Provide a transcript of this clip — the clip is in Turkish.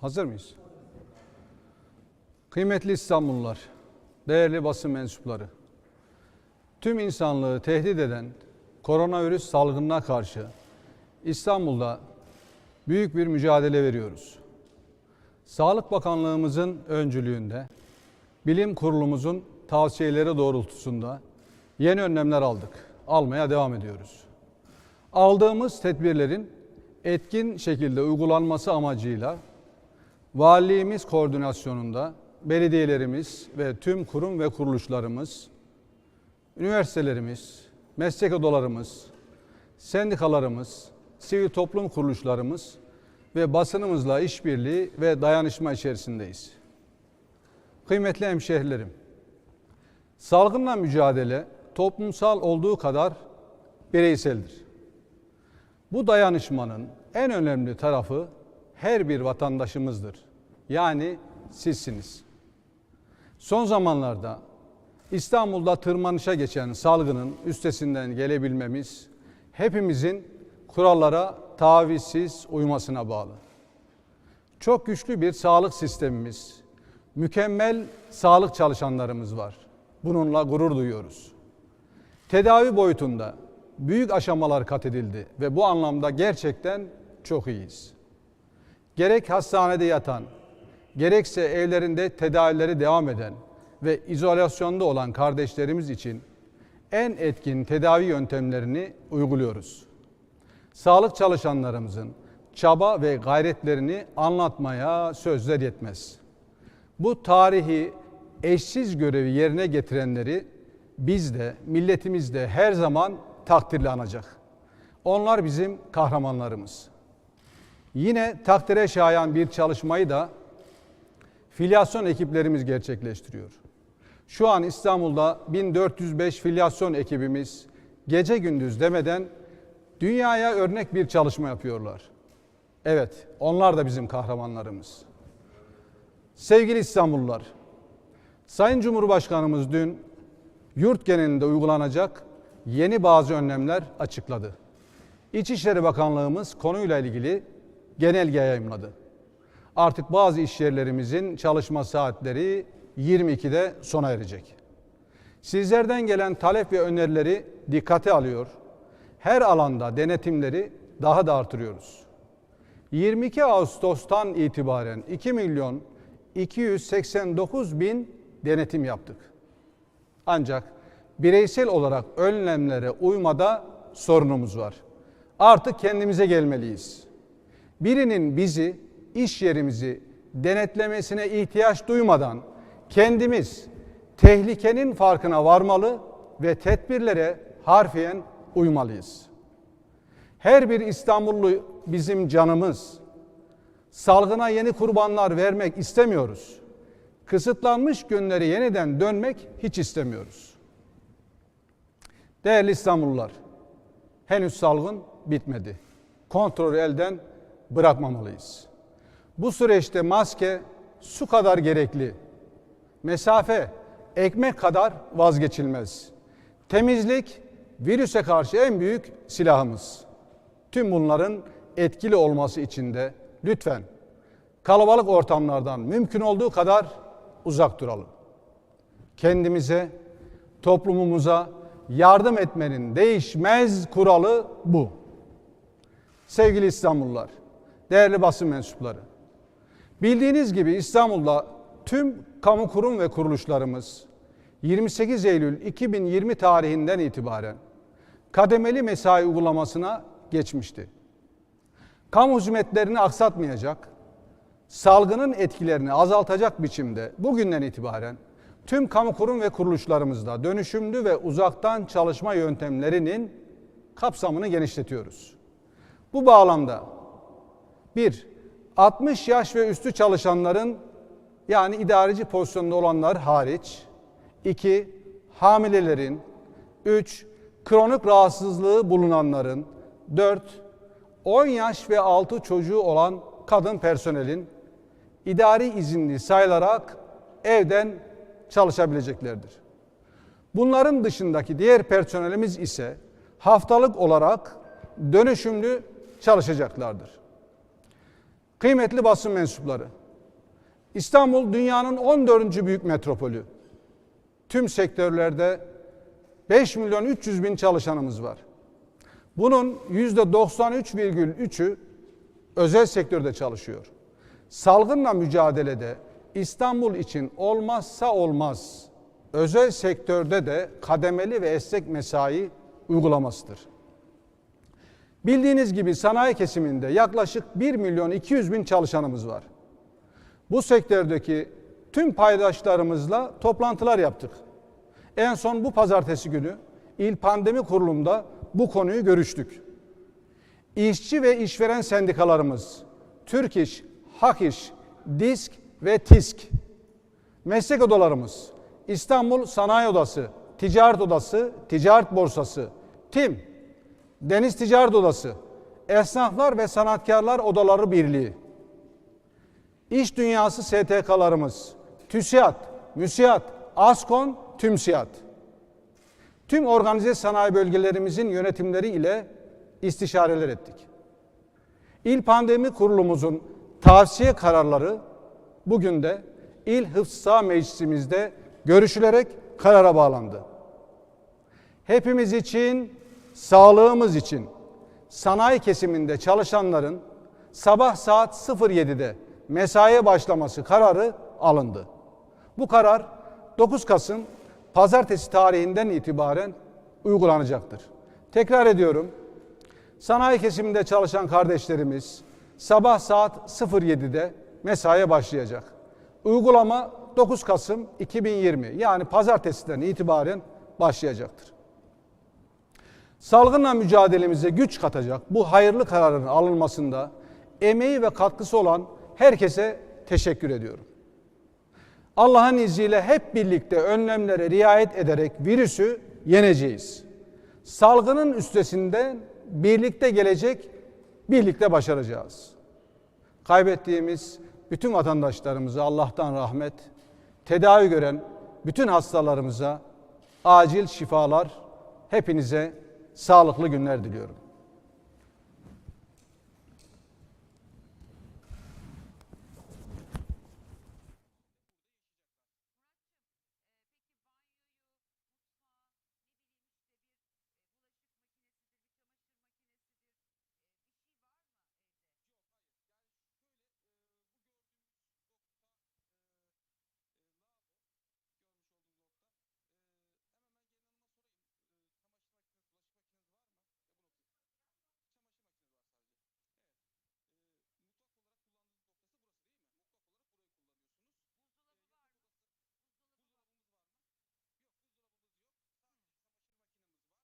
Hazır mıyız? Kıymetli İstanbullular, değerli basın mensupları. Tüm insanlığı tehdit eden koronavirüs salgınına karşı İstanbul'da büyük bir mücadele veriyoruz. Sağlık Bakanlığımızın öncülüğünde, bilim kurulumuzun tavsiyeleri doğrultusunda yeni önlemler aldık. Almaya devam ediyoruz. Aldığımız tedbirlerin etkin şekilde uygulanması amacıyla valiliğimiz koordinasyonunda belediyelerimiz ve tüm kurum ve kuruluşlarımız, üniversitelerimiz, meslek odalarımız, sendikalarımız, sivil toplum kuruluşlarımız ve basınımızla işbirliği ve dayanışma içerisindeyiz. Kıymetli hemşehrilerim, salgınla mücadele toplumsal olduğu kadar bireyseldir. Bu dayanışmanın en önemli tarafı her bir vatandaşımızdır. Yani sizsiniz. Son zamanlarda İstanbul'da tırmanışa geçen salgının üstesinden gelebilmemiz hepimizin kurallara tavizsiz uymasına bağlı. Çok güçlü bir sağlık sistemimiz, mükemmel sağlık çalışanlarımız var. Bununla gurur duyuyoruz. Tedavi boyutunda büyük aşamalar kat edildi ve bu anlamda gerçekten çok iyiyiz. Gerek hastanede yatan, gerekse evlerinde tedavileri devam eden ve izolasyonda olan kardeşlerimiz için en etkin tedavi yöntemlerini uyguluyoruz. Sağlık çalışanlarımızın çaba ve gayretlerini anlatmaya sözler yetmez. Bu tarihi eşsiz görevi yerine getirenleri biz de milletimiz de her zaman takdirle anacak. Onlar bizim kahramanlarımız. Yine takdire şayan bir çalışmayı da filyasyon ekiplerimiz gerçekleştiriyor. Şu an İstanbul'da 1405 filyasyon ekibimiz gece gündüz demeden dünyaya örnek bir çalışma yapıyorlar. Evet, onlar da bizim kahramanlarımız. Sevgili İstanbullular, Sayın Cumhurbaşkanımız dün yurt genelinde uygulanacak yeni bazı önlemler açıkladı. İçişleri Bakanlığımız konuyla ilgili genelge yayımladı. Artık bazı iş yerlerimizin çalışma saatleri 22'de sona erecek. Sizlerden gelen talep ve önerileri dikkate alıyor. Her alanda denetimleri daha da artırıyoruz. 22 Ağustos'tan itibaren 2 milyon 289 bin denetim yaptık. Ancak bireysel olarak önlemlere uymada sorunumuz var. Artık kendimize gelmeliyiz. Birinin bizi, iş yerimizi denetlemesine ihtiyaç duymadan kendimiz tehlikenin farkına varmalı ve tedbirlere harfiyen uymalıyız. Her bir İstanbullu bizim canımız. Salgına yeni kurbanlar vermek istemiyoruz. Kısıtlanmış günleri yeniden dönmek hiç istemiyoruz. Değerli İstanbullular, henüz salgın bitmedi. Kontrolü elden bırakmamalıyız. Bu süreçte maske su kadar gerekli. Mesafe ekmek kadar vazgeçilmez. Temizlik virüse karşı en büyük silahımız. Tüm bunların etkili olması için de lütfen kalabalık ortamlardan mümkün olduğu kadar uzak duralım. Kendimize, toplumumuza yardım etmenin değişmez kuralı bu. Sevgili İstanbullular, değerli basın mensupları. Bildiğiniz gibi İstanbul'da tüm kamu kurum ve kuruluşlarımız 28 Eylül 2020 tarihinden itibaren kademeli mesai uygulamasına geçmişti. Kamu hizmetlerini aksatmayacak, salgının etkilerini azaltacak biçimde bugünden itibaren tüm kamu kurum ve kuruluşlarımızda dönüşümlü ve uzaktan çalışma yöntemlerinin kapsamını genişletiyoruz. Bu bağlamda bir, 60 yaş ve üstü çalışanların yani idareci pozisyonda olanlar hariç, 2. Hamilelerin, 3. Kronik rahatsızlığı bulunanların, 4. 10 yaş ve altı çocuğu olan kadın personelin idari izinli sayılarak evden çalışabileceklerdir. Bunların dışındaki diğer personelimiz ise haftalık olarak dönüşümlü çalışacaklardır. Kıymetli basın mensupları, İstanbul dünyanın 14. büyük metropolü. Tüm sektörlerde 5 milyon 300 bin çalışanımız var. Bunun %93,3'ü özel sektörde çalışıyor. Salgınla mücadelede İstanbul için olmazsa olmaz özel sektörde de kademeli ve esnek mesai uygulamasıdır. Bildiğiniz gibi sanayi kesiminde yaklaşık 1 milyon 200 bin çalışanımız var. Bu sektördeki tüm paydaşlarımızla toplantılar yaptık. En son bu pazartesi günü İl Pandemi Kurulu'nda bu konuyu görüştük. İşçi ve işveren sendikalarımız, Türk İş, Hak İş, DİSK ve TİSK, meslek odalarımız, İstanbul Sanayi Odası, Ticaret Odası, Ticaret Borsası, TİM, Deniz Ticaret Odası, Esnaflar ve Sanatkarlar Odaları Birliği, İş Dünyası STK'larımız, TÜSİAD, MÜSİAD, ASKON, TÜMSİAD, tüm organize sanayi bölgelerimizin yönetimleri ile istişareler ettik. İl Pandemi Kurulumuzun tavsiye kararları bugün de İl Hıfzı Meclisimizde görüşülerek karara bağlandı. Hepimiz için, sağlığımız için sanayi kesiminde çalışanların sabah saat 07'de mesaiye başlaması kararı alındı. Bu karar 9 Kasım pazartesi tarihinden itibaren uygulanacaktır. Tekrar ediyorum. Sanayi kesiminde çalışan kardeşlerimiz sabah saat 07'de mesaiye başlayacak. Uygulama 9 Kasım 2020 yani pazartesiden itibaren başlayacaktır. Salgınla mücadelemize güç katacak bu hayırlı kararın alınmasında emeği ve katkısı olan herkese teşekkür ediyorum. Allah'ın izniyle hep birlikte önlemlere riayet ederek virüsü yeneceğiz. Salgının üstesinden birlikte gelecek, birlikte başaracağız. Kaybettiğimiz bütün vatandaşlarımıza Allah'tan rahmet, tedavi gören bütün hastalarımıza acil şifalar, hepinize sağlıklı günler diliyorum.